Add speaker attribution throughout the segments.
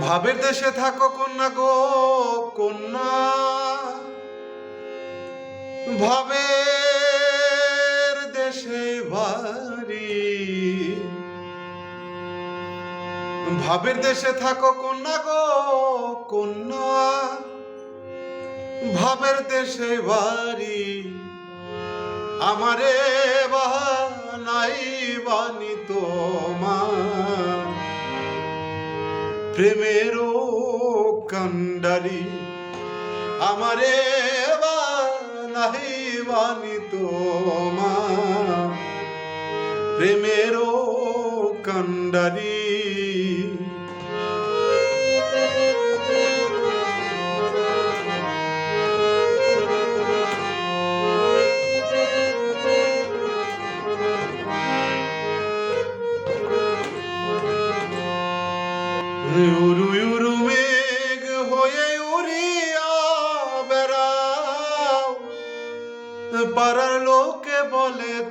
Speaker 1: ভাবের দেশে থাকো কন্যা গো, কন্যা। ভাবের দেশে বাড়ি। ভাবের দেশে থাকো কন্যা গো, কন্যা। ভাবের দেশে বাড়ি। আমারে বা নাই বানি তোমার। প্রেমেরও কান্ডারি আমারে বানাই বানি তোমার। প্রেমেরও কান্ডারি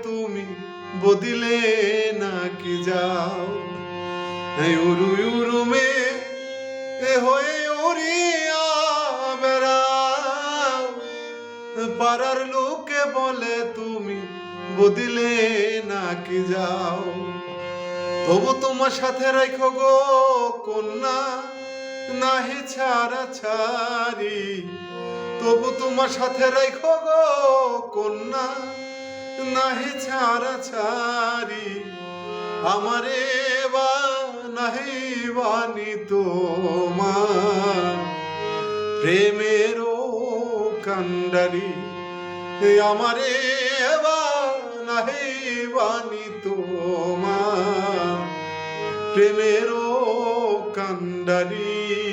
Speaker 1: তুমি বদিলে নাকি যাও? এই উরু মে মেঘ হয়ে উড়িয়া বেড়াও। পাড়ার লোকে বলে তুমি বদিলে নাকি যাও? তবু তোমার সাথে রাখো গো কন্যা, নাহি ছাড়া ছাড়ি। তবু তোমার সাথে রাখো গো কন্যা নাহি ছাড়া ছাড়ি, আমারে বা নাহি বানি তোমার। প্রেমেরও কান্ডারি আমারে বা নাহি বানি তোমার। প্রেমেরও কান্ডারি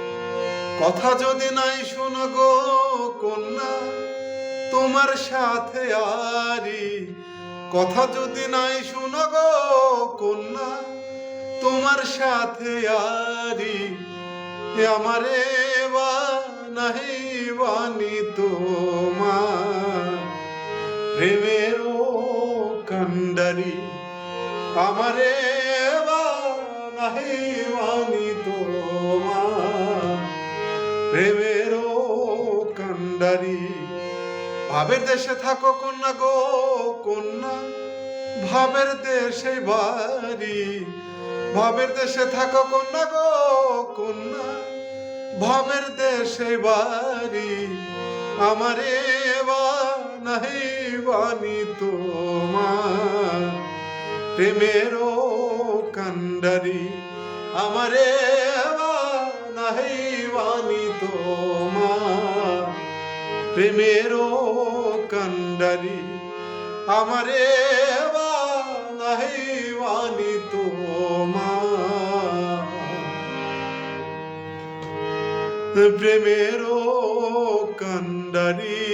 Speaker 1: কথা যদি নাই শোনো গো কন্যা, তোমার সাথে আরি। কথা যদি নাই শোনো গো কন্যা, তোমার সাথে আরি। আমারে বা নাহি বানি তোমার। প্রেমেরও কান্ডারি আমারে বা নাহি বানি প্রেমেরও কান্ডারি। ভাবের দেশে থাকো কন্যা গো, কন্যা। ভাবের দেশে বাড়ি। ভাবের দেশে থাকো কন্যা গো, কন্যা। ভাবের দেশে বাড়ি। আমারে বা নাহি বানি তোমার। প্রেমেরও কান্ডারি। আমারে বা নাহি তোমার। প্রেমেরও কান্ডারি আমারে বা তোমার। প্রেমেরও কান্ডারি